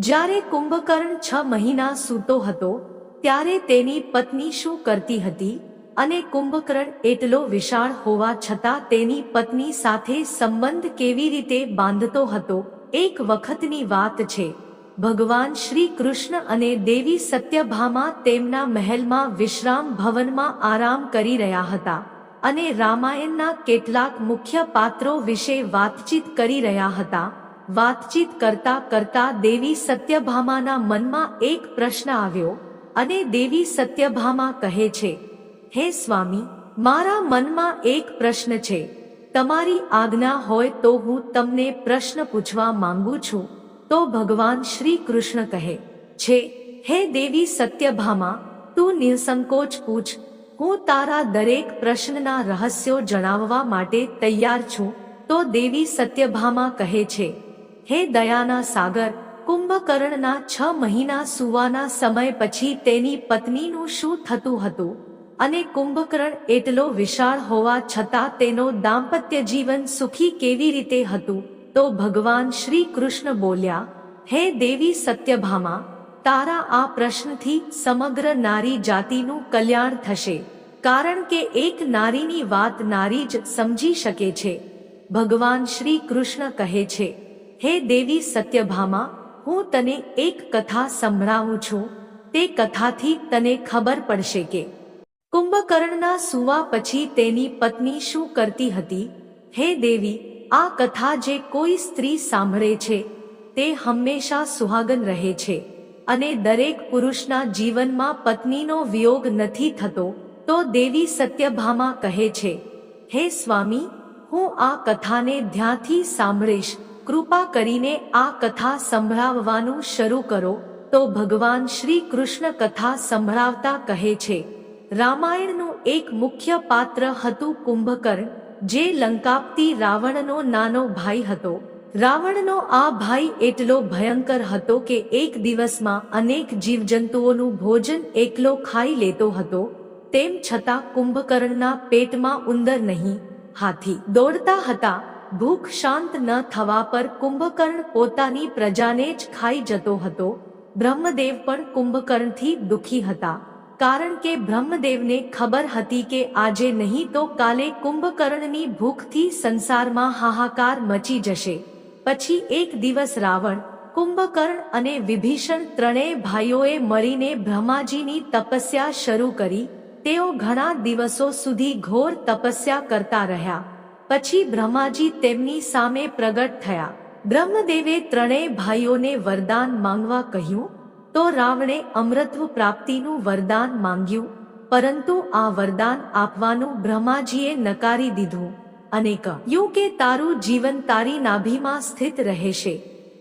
જ્યારે કુંભકર્ણ છ મહિના સૂતો હતો, ત્યારે તેની પત્ની શું કરતી હતી અને કુંભકર્ણ એટલો વિશાળ હોવા છતાં તેની પત્ની સાથે સંબંધ કેવી રીતે બાંધતો હતો, એક વખતની વાત છે. ભગવાન શ્રી કૃષ્ણ અને દેવી સત્યભામા તેમના મહેલમાં વિશ્રામ ભવનમાં આરામ કરી રહ્યા હતા અને રામાયણના કેટલાક મુખ્ય પાત્રો વિશે વાતચીત કરી રહ્યા હતા. વાતચીત કરતા કરતા દેવી સત્યભામાના મનમાં એક પ્રશ્ન આવ્યો અને દેવી સત્યભામા કહે છે, હે સ્વામી, મારા મનમાં એક પ્રશ્ન છે. તમારી આજ્ઞા હોય તો હું તમને પ્રશ્ન પૂછવા માંગુ છું. તો ભગવાન શ્રી કૃષ્ણ કહે, છે, હે દેવી સત્યભામા, તું નિસંકોચ પૂછ. હું તારા દરેક પ્રશ્નના રહસ્યો જણાવવા માટે તૈયાર છું. તો દેવી સત્યભામા કહે છે હે દયાના સાગર, કુંભકર્ણના છ મહિના સુવાના સમય પછી તેની પત્નીનું શું થતું હતું? અને કુંભકર્ણ એટલો વિશાળ હોવા છતાં તેનો દાંપત્ય જીવન સુખી કેવી રીતે હતું? તો ભગવાન શ્રી કૃષ્ણ બોલ્યા, હે દેવી સત્યભામા, તારા આ પ્રશ્નથી સમગ્ર નારી જાતિનું કલ્યાણ થશે. કારણ કે એક નારીની વાત નારી જ સમજી શકે છે. ભગવાન શ્રી કૃષ્ણ કહે છે હે દેવી સત્યભામા, હું તને એક કથા સંભળાવું છું. તે કથાથી તને ખબર પડશે કે કુંભકર્ણના સુવા પછી તેની પત્ની શું કરતી હતી. હે દેવી, આ કથા જે કોઈ સ્ત્રી સાંભળે છે, તે હંમેશા સુહાગન રહે છે. અને દરેક પુરુષના જીવનમાં પત્નીનો વિયોગ નથી થતો, તો દેવી સત્યભામા કહે છે, હે સ્વામી, હું આ કથાને ધ્યાનથી સાંભળીશ. કૃપા કરીને આ કથા સંભળાવવાનું શરૂ કરો. તો ભગવાન શ્રી કૃષ્ણ કથા સંભળાવતા કહે છે, રામાયણનું એક મુખ્ય પાત્ર હતું કુંભકર્ણ જે લંકાપતી રાવણનો નાનો ભાઈ હતો. રાવણનો આ ભાઈ એટલો ભયંકર હતો કે એક દિવસમાં અનેક જીવજંતુઓનું ભોજન એકલો ખાઈ લેતો હતો. તેમ છતાં કુંભકર્ણના પેટમાં ઉંદર નહીં, હાથી દોડતા હતા ભૂખ શાંત ન થવા પર કુંભકર્ણ પોતાની પ્રજાને જ ખાઈ જતો હતો. બ્રહ્મદેવ પણ કુંભકર્ણથી દુખી હતા. કારણ કે બ્રહ્મદેવને ખબર હતી કે આજે નહીં તો કાલે કુંભકર્ણની ભૂખથી સંસારમાં હાહાકાર મચી જશે. પછી એક દિવસ રાવણ, કુંભકર્ણ અને વિભીષણ ત્રણેય ભાઈઓએ મળીને બ્રહ્માજીની તપસ્યા શરૂ કરી. તેઓ ઘણા દિવસો સુધી ઘોર તપસ્યા કરતા રહ્યા. પછી બ્રહ્માજી તેમની સામે પ્રગટ થયા. બ્રહ્મદેવે ત્રણેય ભાઈઓને વરદાન માંગવા કહ્યું, તો રાવણે અમૃત્વ પ્રાપ્તિનું વરદાન માંગ્યું, પરંતુ આ વરદાન આપવાનું બ્રહ્માજીએ નકારી દીધું અને કહ્યું કે તારું જીવન તારી નાભીમાં સ્થિત રહેશે,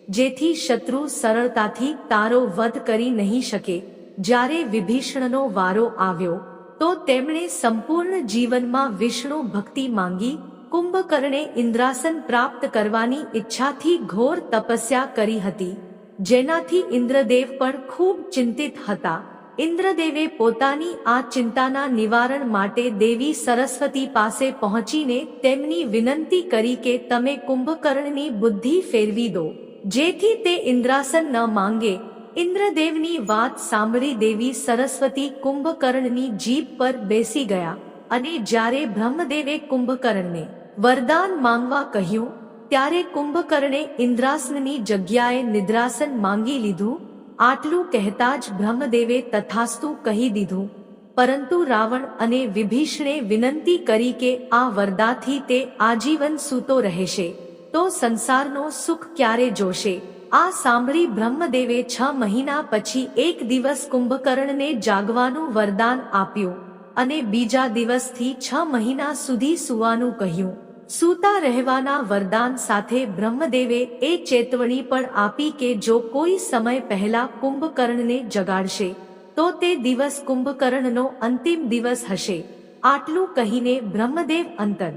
જેથી શત્રુ સરળતાથી તારો વધ કરી નહીં શકે. જ્યારે વિભીષણનો વારો આવ્યો, તો તેમણે સંપૂર્ણ જીવનમાં વિષ્ણુ ભક્તિ માંગી કુંભકર્ણે ઇન્દ્રાસન પ્રાપ્ત કરવાની ઈચ્છાથી ઘોર તપસ્યા કરી હતી. જેનાથી ઇન્દ્રદેવ પણ ખૂબ ચિંતિત હતા. ઇન્દ્રદેવે પોતાની આ ચિંતાના નિવારણ માટે દેવી સરસ્વતી પાસે પહોંચીને તેમની વિનંતી કરી કે તમે કુંભકર્ણની બુદ્ધિ ફેરવી દો. જેથી તે ઇન્દ્રાસન ન માંગે. ઇન્દ્રદેવની વાત સાંભળી દેવી સરસ્વતી કુંભકર્ણની જીભ પર બેસી ગયા અને જ્યારે બ્રહ્મદેવે કુંભકર્ણને વરદાન માંગવા કહ્યું ત્યારે કુંભકર્ણે ઇન્દ્રાસનની જગ્યાએ નિદ્રાસન માંગી લીધું આટલું કહેતા જ બ્રહ્મદેવે તથાસ્તુ કહી દીધું પરંતુ રાવણ અને વિભીષણે વિનંતી કરી કે આ વરદાથી તે આજીવન સૂતો રહેશે તો સંસારનો સુખ ક્યારે જોશે આ સાંભળી બ્રહ્મદેવે છ મહિના પછી એક દિવસ કુંભકર્ણને જાગવાનું વરદાન આપ્યું અને બીજા દિવસથી છ મહિના સુધી સુવાનું કહ્યું સૂતા રહેવાના વરદાન સાથે બ્રહ્મદેવે એ ચેતવણી પણ આપી કે જો કોઈ સમય પહેલા કુંભકર્ણને જગાડશે, તો તે દિવસ કુંભકર્ણનો અંતિમ દિવસ હશે. આટલું કહીને બ્રહ્મદેવ અંતર.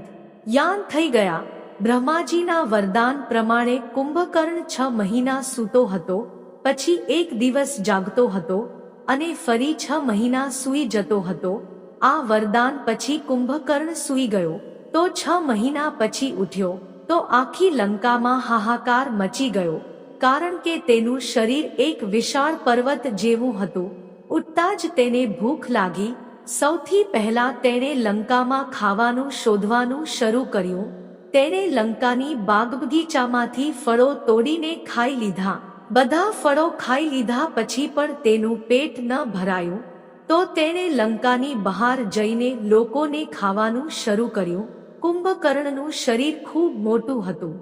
યાન થઈ ગયા. બ્રહ્માજીના વરદાન પ્રમાણે કુંભકર્ણ છ મહિના સૂતો હતો, પછી એક દિવસ જાગતો હતો અને ફરી છ મહિના સૂઈ જતો હતો. આ વરદાન પછી કુંભકર્ણ સૂઈ ગયો. તો છ મહિના પછી ઉઠ્યો, તો આખી લંકામાં હાહાકાર મચી ગયો, કારણ કે તેનું શરીર એક વિશાળ પર્વત જેવું હતું. ઉઠતા જ તેને ભૂખ લાગી. સૌથી પહેલા તેણે લંકામાં ખાવાનું શોધવાનું શરૂ કર્યું. તેણે લંકાની બાગ બગીચામાંથી ફળો તોડીને ખાઈ લીધા. બધા ફળો ખાઈ લીધા પછી પણ તેનું પેટ ન ભરાયું. તો તેણે લંકાની બહાર જઈને લોકોને ખાવાનું શરૂ કર્યું. કુંભકર્ણનું શરીર ખૂબ મોટું હતું.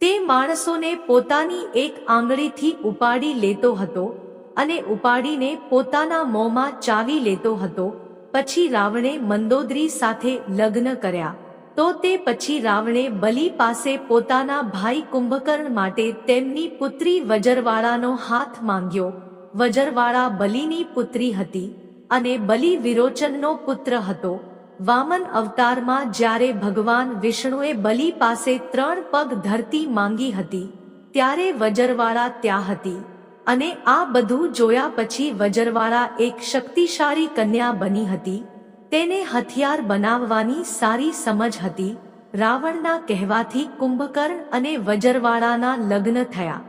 તે માણસોને પોતાની એક આંગળીથી ઉપાડી લેતો હતો અને ઉપાડીને પોતાના મોંમાં ચાવી લેતો હતો. પછી રાવણે મંદોદરી સાથે લગ્ન કર્યા. તો તે પછી રાવણે બલિ પાસે પોતાના ભાઈ કુંભકર્ણ માટે તેમની પુત્રી વજરવાળાનો હાથ માંગ્યો. વજરવાળા બલિની પુત્રી હતી અને બલિ વિરોચનનો પુત્ર હતો. વામન અવતારમાં જ્યારે ભગવાન વિષ્ણુએ બલિ પાસે ત્રણ પગ ધરતી માંગી હતી, ત્યારે વજરવાળા ત્યાં હતી અને આ બધું જોયા પછી વજરવાળા એક શક્તિશાળી કન્યા બની હતી. તેને હથિયાર બનાવવાની સારી સમજ હતી. રાવણના કહેવાથી કુંભકર્ણ અને વજરવાળાના લગ્ન થયા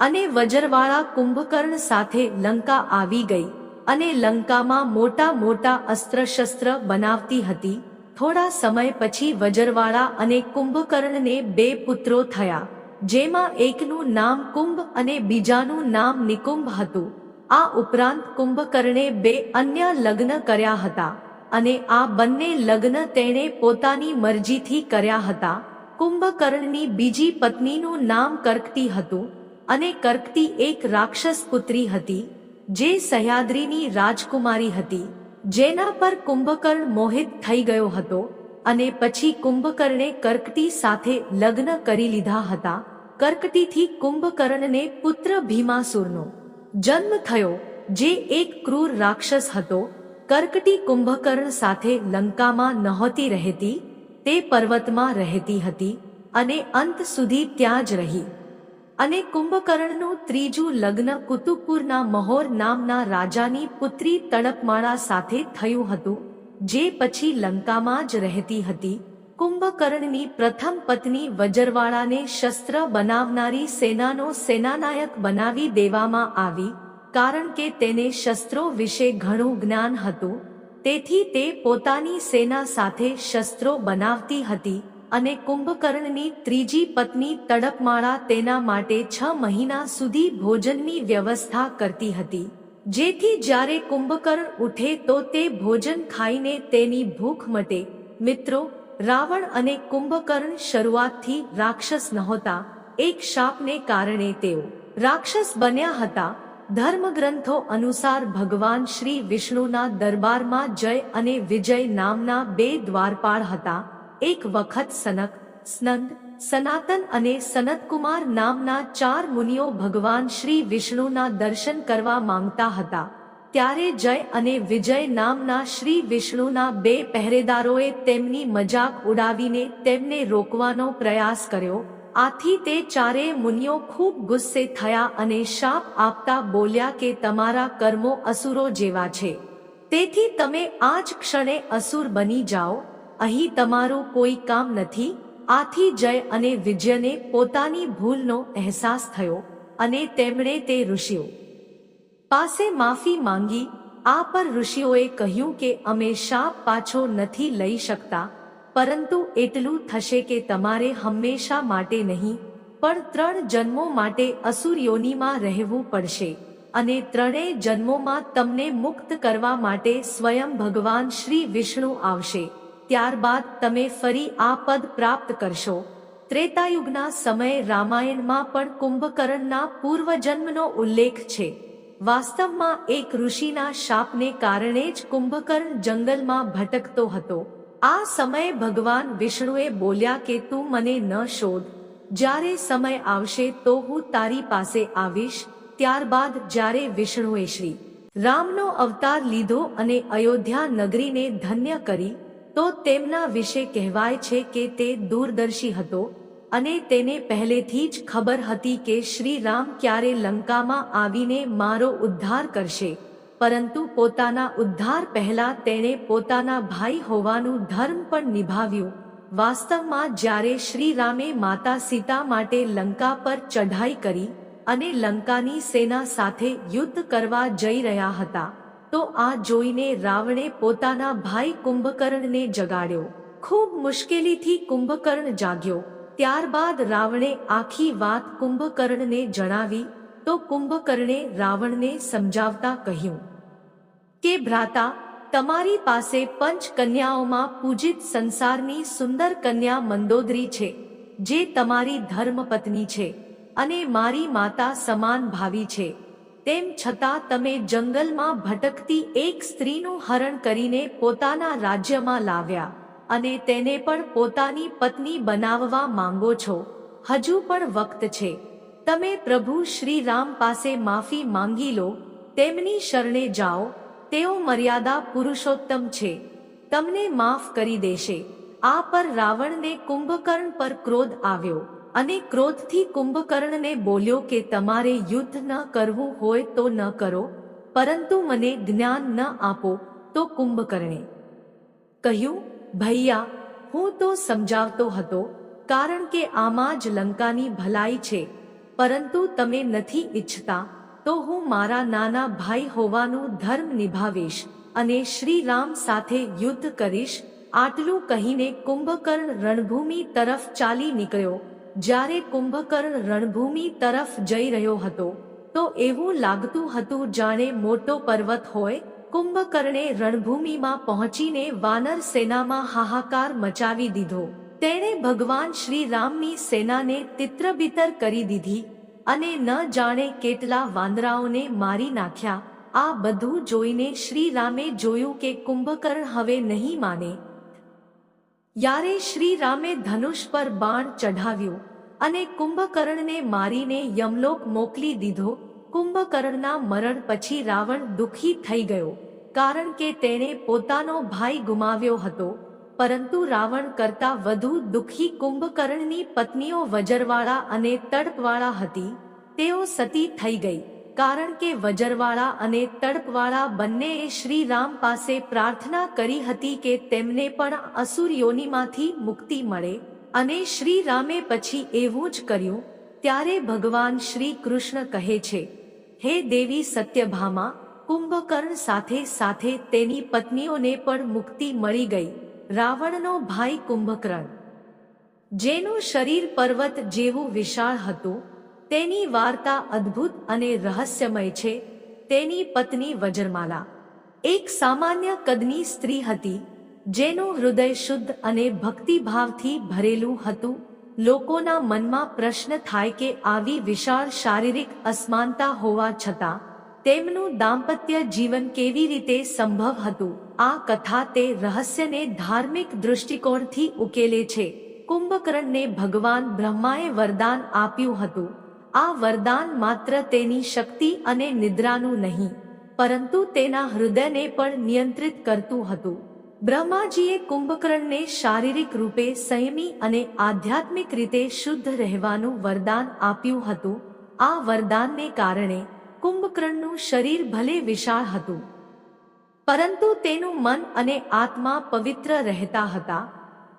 અને વજરવાળા કુંભકર્ણ સાથે લંકા આવી ગઈ. અને લંકામાં મોટા મોટા અસ્ત્રશસ્ત્ર બનાવતી હતી. થોડા સમય પછી વજરવાળા અને કુંભકર્ણને બે પુત્રો થયા, જેમાં એકનું નામ કુંભ અને બીજાનું નામ નિકુંભ હતું. આ ઉપરાંત કુંભકર્ણે બે અન્ય લગ્ન કર્યા હતા અને આ બંને લગ્ન તેણે પોતાની મરજીથી કર્યા હતા. કુંભકર્ણની બીજી પત્નીનું નામ કર્કટી હતું અને કર્કટી એક રાક્ષસ પુત્રી હતી. જે સહ્યાદ્રીની રાજકુમારી હતી, જેના પર કુંભકર્ણ મોહિત થઈ ગયો હતો અને પછી કુંભકર્ણે કર્કટી સાથે લગ્ન કરી લીધા હતા. કર્કટીથી કુંભકર્ણને પુત્ર ભીમાસુરનો જન્મ થયો, જે એક ક્રૂર રાક્ષસ હતો. કર્કટી કુંભકર્ણ સાથે લંકામાં નહોતી રહેતી, તે પર્વતમાં રહેતી હતી અને અંત સુધી ત્યાં જ રહી. અને કુંભકર્ણનું ત્રીજું લગ્ન કુતુબપુરના મહોર નામના રાજાની પુત્રી તડપમાળા સાથે થયું હતું, જે પછી લંકામાં જ રહેતી હતી. કુંભકર્ણની પ્રથમ પત્ની વજરવાળાને શસ્ત્ર બનાવનારી સેનાનો સેનાનાયક બનાવી દેવામાં આવી, કારણ કે તેને શસ્ત્રો વિશે ઘણું જ્ઞાન હતું. તેથી તે પોતાની સેના સાથે શસ્ત્રો બનાવતી હતી. અને કુંભકર્ણની ત્રીજી પત્ની તડપમાળા તેના માટે છ મહિના સુધી ભોજનની વ્યવસ્થા કરતી હતી. જેથી જ્યારે કુંભકર્ણ ઉઠે તો તે ભોજન ખાઈને તેની ભૂખ મટે. મિત્રો, રાવણ અને કુંભકર્ણ શરૂઆતથી રાક્ષસ નહોતા, એક શાપને કારણે તેઓ રાક્ષસ બન્યા હતા. ધર્મગ્રંથો અનુસાર ભગવાન શ્રી વિષ્ણુના દરબારમાં જય અને વિજય નામના બે દ્વારપાળ હતા. એક વખત સનક, સ્નંદ, સનાતન અને સનતકુમાર નામના ચાર મુનિઓ ભગવાન શ્રી વિષ્ણુના દર્શન કરવા માંગતા હતા. ત્યારે જય અને વિજય નામના શ્રી વિષ્ણુના બે પહેરેદારોએ તેમની મજાક ઉડાવીને તેમને રોકવાનો પ્રયાસ કર્યો. આથી તે ચારેય મુનિઓ ખૂબ ગુસ્સે થયા અને શાપ આપતા બોલ્યા કે તમારા કર્મો અસુરો જેવા છે. તેથી તમે આ જ ક્ષણે અસુર બની જાઓ. અહીં તમારું કોઈ કામ નથી. આથી જય અને વિજયને પોતાની ભૂલનો અહેસાસ થયો અને તેમણે તે ઋષિઓ પાસે માફી માંગી. આ પર ઋષિઓએ કહ્યું કે અમે શાપ પાછો નથી લઈ શકતા, પરંતુ એટલું થશે કે તમારે હંમેશા માટે નહીં, પણ ત્રણ જન્મો માટે અસુરયોનીમાં રહેવું પડશે અને ત્રણેય જન્મોમાં તમને મુક્ત કરવા માટે સ્વયં ભગવાન શ્રી વિષ્ણુ આવશે. ત્યારબાદ તમે ફરી આ પદ પ્રાપ્ત કરશો. ત્રેતાયુગના સમયે રામાયણમાં પણ કુંભકર્ણના પૂર્વજન્મનો ઉલ્લેખ છે. વાસ્તવમાં એક ઋષિના શાપને કારણે જ કુંભકર્ણ જંગલમાં ભટકતો હતો. આ સમયે ભગવાન વિષ્ણુએ બોલ્યા કે તું મને ન શોધ. જ્યારે સમય આવશે તો હું તારી પાસે આવીશ. ત્યારબાદ જ્યારે વિષ્ણુએ શ્રી રામનો અવતાર લીધો અને અયોધ્યા નગરીને ધન્ય કરી તો તેમના વિશે કહેવાય છે કે તે દૂરદર્શી હતો અને તેને પહેલેથી જ ખબર હતી કે શ્રી રામ ક્યારે લંકામાં આવીને મારો ઉદ્ધાર કરશે. પરંતુ પોતાના ઉદ્ધાર પહેલા તેણે પોતાના ભાઈ હોવાનું ધર્મ પણ નિભાવ્યું. વાસ્તવમાં જ્યારે શ્રી રામે માતા સીતા માટે લંકા પર ચઢાઈ કરી અને લંકાની સેના સાથે યુદ્ધ કરવા જઈ રહ્યા હતા તો આ જોઈને રાવણે પોતાના ભાઈ કુંભકર્ણને જગાડ્યો. ખૂબ મુશ્કેલીથી કુંભકર્ણ જાગ્યો. ત્યારબાદ રાવણે આખી વાત કુંભકર્ણને જણાવી, તો કુંભકર્ણે રાવણને સમજાવતા કહ્યું, કે ભ્રાતા, તમારી પાસે પંચ કન્યાઓમાં પૂજિત સંસારની સુંદર કન્યા મંદોદરી છે, જે તમારી ધર્મપત્ની છે અને મારી માતા સમાન ભાવી છે. તેમ છતાં તમે જંગલમાં ભટકતી એક સ્ત્રીનું હરણ કરીને પોતાના રાજ્યમાં લાવ્યા અને તેને પણ પોતાની પત્ની બનાવવા માંગો છો. હજુ પણ વક્ત છે. તમે પ્રભુ શ્રી રામ પાસે માફી માંગી લો, તેમની શરણે જાઓ. તેઓ મર્યાદા પુરુષોત્તમ છે. તમને માફ કરી દેશે. આ પર રાવણને કુંભકર્ણ પર ક્રોધ આવ્યો. અને ક્રોધથી કુંભકર્ણને બોલ્યો કે તમારે યુદ્ધ ન કરવું હોય તો ન કરો, પરંતુ મને જ્ઞાન ન આપો તો કુંભકર્ણે કહ્યું, ભૈયા, હું તો સમજાવતો હતો, કારણ કે આમાં જ લંકાની ભલાઈ છે, પરંતુ તમે નથી ઈચ્છતા, તો હું મારા નાના ભાઈ હોવાનું ધર્મ નિભાવીશ અને શ્રી રામ સાથે યુદ્ધ કરીશ. આટલું કહીને કુંભકર્ણ રણભૂમિ તરફ ચાલી નીકળ્યો. જ્યારે કુંભકર્ણ રણભૂમિ તરફ જઈ રહ્યો હતો, તો એવું લાગતું હતું જાણે મોટો પર્વત હોય, કુંભકર્ણે રણભૂમિમાં પહોંચીને વાનર સેનામાં હાહાકાર મચાવી દીધો. તેણે ભગવાન શ્રી રામની સેનાને તિત્રબિતર કરી દીધી અને ન જાણે કેટલા વાંદરાઓને મારી નાખ્યા. આ બધું જોઈને શ્રી રામે જોયું કે કુંભકર્ણ હવે નહીં માને. યારે શ્રી રામે ધનુષ પર બાણ ચઢાવ્યું અને કુંભકર્ણને મારીને યમલોક મોકલી દીધો. કુંભકર્ણના મરણ પછી રાવણ દુઃખી થઈ ગયો, કારણ કે તેણે પોતાનો ભાઈ ગુમાવ્યો હતો. પરંતુ રાવણ કરતા વધુ દુઃખી કુંભકર્ણની પત્નીઓ વજરવાળા અને તડપવાળા હતી. તેઓ સતી થઈ ગઈ. કારણ કે વજરવાળા અને તડપવાળા બંનેએ શ્રી રામ પાસે પ્રાર્થના કરી હતી કે તેમને પણ અસુરયોનીમાંથી મુક્તિ મળે અને શ્રી રામે પછી એવું જ કર્યું, ત્યારે ભગવાન શ્રી કૃષ્ણ કહે છે, હે દેવી સત્યભામા, કુંભકર્ણ સાથે સાથે તેની પત્નીઓને પણ મુક્તિ મળી ગઈ, રાવણનો ભાઈ કુંભકર્ણ. જેનું શરીર પર્વત જેવું વિશાળ હતું તેની વાર્તા અદ્ભુત અને રહસ્યમય છે. તેની પત્ની વજરમાલા. એક સામાન્ય કદની સ્ત્રી હતી, જેનું હૃદય શુદ્ધ અને ભક્તિભાવથી ભરેલું હતું. લોકોના મનમાં પ્રશ્ન થાય કે આવી વિશાળ શારીરિક અસમાનતા હોવા છતાં, તેમનું દાંપત્ય જીવન કેવી રીતે સંભવ હતું, આ કથા તે રહસ્યને ધાર્મિક દૃષ્ટિકોણથી ઉકેલે છે. કુંભકર્ણને ભગવાન બ્રહ્માએ વરદાન આપ્યું હતું. આ વરદાન માત્ર તેની શક્તિ અને નિદ્રાનું નહીં, પરંતુ તેના હૃદયને પણ નિયંત્રિત કરતું હતું. બ્રહ્માજીએ કુંભકર્ણને શારીરિક રૂપે સંયમી અને આધ્યાત્મિક રીતે શુદ્ધ રહેવાનું વરદાન આપ્યું હતું. આ વરદાનને કારણે કુંભકર્ણનું શરીર ભલે વિશાળ હતું, પરંતુ તેનું મન અને આત્મા પવિત્ર રહેતા હતા.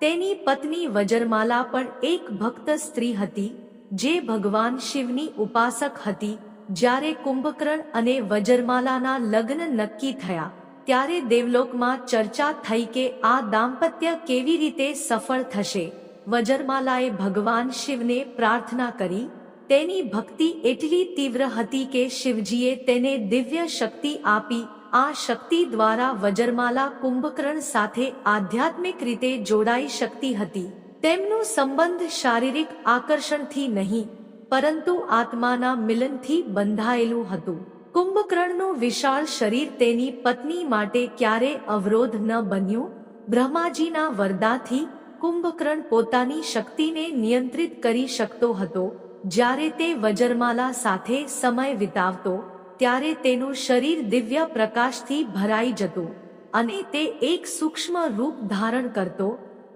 તેની પત્ની વજરમાલા પણ એક ભક્ત સ્ત્રી હતી. જે ભગવાન શિવની ઉપાસક હતી, જ્યારે કુંભકર્ણ અને વજરમાલાના લગ્ન નક્કી થયા, ત્યારે દેવલોકમાં ચર્ચા થઈ કે આ દાંપત્ય કેવી રીતે સફળ થશે. વજરમાલાએ ભગવાન શિવને પ્રાર્થના કરી, તેની ભક્તિ એટલી તીવ્ર હતી કે શિવજીએ તેને દિવ્ય શક્તિ આપી, આ શક્તિ દ્વારા વજરમાલા કુંભકર્ણ સાથે આધ્યાત્મિક રીતે જોડાઈ શકતી હતી. તેમનો સંબંધ શારીરિક આકર્ષણથી નહીં, પરંતુ આત્માના મિલનથી બંધાયેલું હતું. કુંભકર્ણનું વિશાળ શરીર તેની પત્ની માટે ક્યારે અવરોધ ન બન્યું? બ્રહ્માજીના વરદાથી કુંભકર્ણ પોતાની શક્તિને નિયંત્રિત કરી શકતો હતો. જ્યારે તે વજરમાલા સાથે સમય વિતાવતો, ત્યારે તેનું શરીર દિવ્ય પ્રકાશથી ભરાઈ જતું અને તે એક સૂક્ષ્મ રૂપ ધારણ કરતો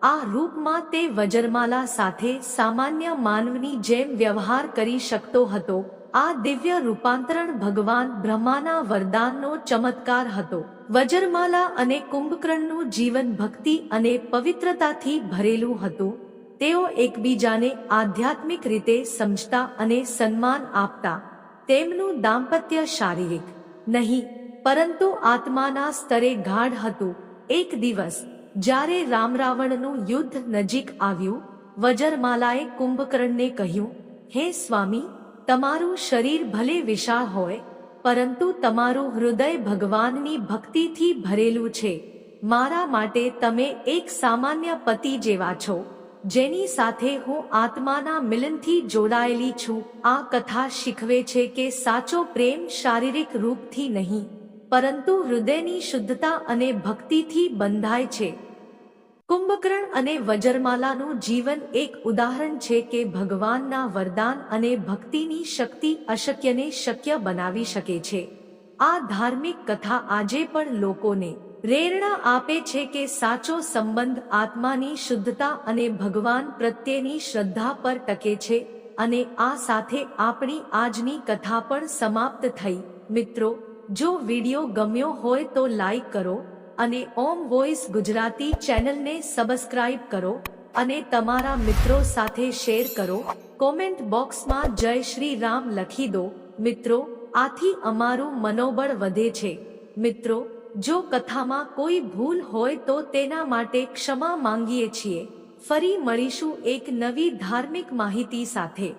આ રૂપમાં તે વજરમાલા સાથે સામાન્ય માનવની જેમ વ્યવહાર કરી શકતો હતો. આ દિવ્ય રૂપાંતરણ ભગવાન બ્રહ્માના વરદાનનો ચમત્કાર હતો. વજરમાલા અને કુંભકર્ણનું જીવન ભક્તિ અને પવિત્રતાથી ભરેલું હતું. તેઓ એકબીજાને આધ્યાત્મિક રીતે સમજતા અને સન્માન આપતા. તેમનું દાંપત્ય શારીરિક નહીં, પરંતુ આત્માના સ્તરે ગાઢ હતું. એક દિવસ જ્યારે રામ રાવણનું યુદ્ધ નજીક આવ્યું, વજરમાલાએ કુંભકર્ણને કહ્યું, હે સ્વામી, તમારું શરીર ભલે વિશાળ હોય, પરંતુ તમારું હૃદય ભગવાનની ભક્તિથી ભરેલું છે. મારા માટે તમે એક સામાન્ય પતિ જેવા છો, જેની સાથે હું આત્માના મિલનથી જોડાયેલી છું. આ કથા શીખવે છે કે સાચો પ્રેમ શારીરિક રૂપથી નહીં, પરંતુ હૃદયની શુદ્ધતા અને ભક્તિથી બંધાય છે. કુંભકર્ણ અને વજરમાલાનું જીવન એક ઉદાહરણ છે કે ભગવાનના વરદાન અને ભક્તિની શક્તિ અશક્યને શક્ય બનાવી શકે છે. આ ધાર્મિક કથા આજે પણ લોકોને પ્રેરણા આપે છે કે સાચો સંબંધ આત્માની શુદ્ધતા અને ભગવાન પ્રત્યેની શ્રદ્ધા પર ટકે છે અને આ સાથે આપણી આજની કથા પણ સમાપ્ત થઈ. મિત્રો, જો વિડિયો ગમ્યો હોય તો લાઈક કરો અને ઓમ વોઇસ ગુજરાતી ચેનલને સબસ્ક્રાઇબ કરો અને તમારા મિત્રો સાથે શેર કરો. કોમેન્ટ બોક્સમાં જય શ્રી રામ લખી દો. મિત્રો, આથી અમારું મનોબળ વધે છે. મિત્રો, જો કથામાં કોઈ ભૂલ હોય તો તેના માટે ક્ષમા માંગીએ છીએ. ફરી મળીશું એક નવી ધાર્મિક માહિતી સાથે.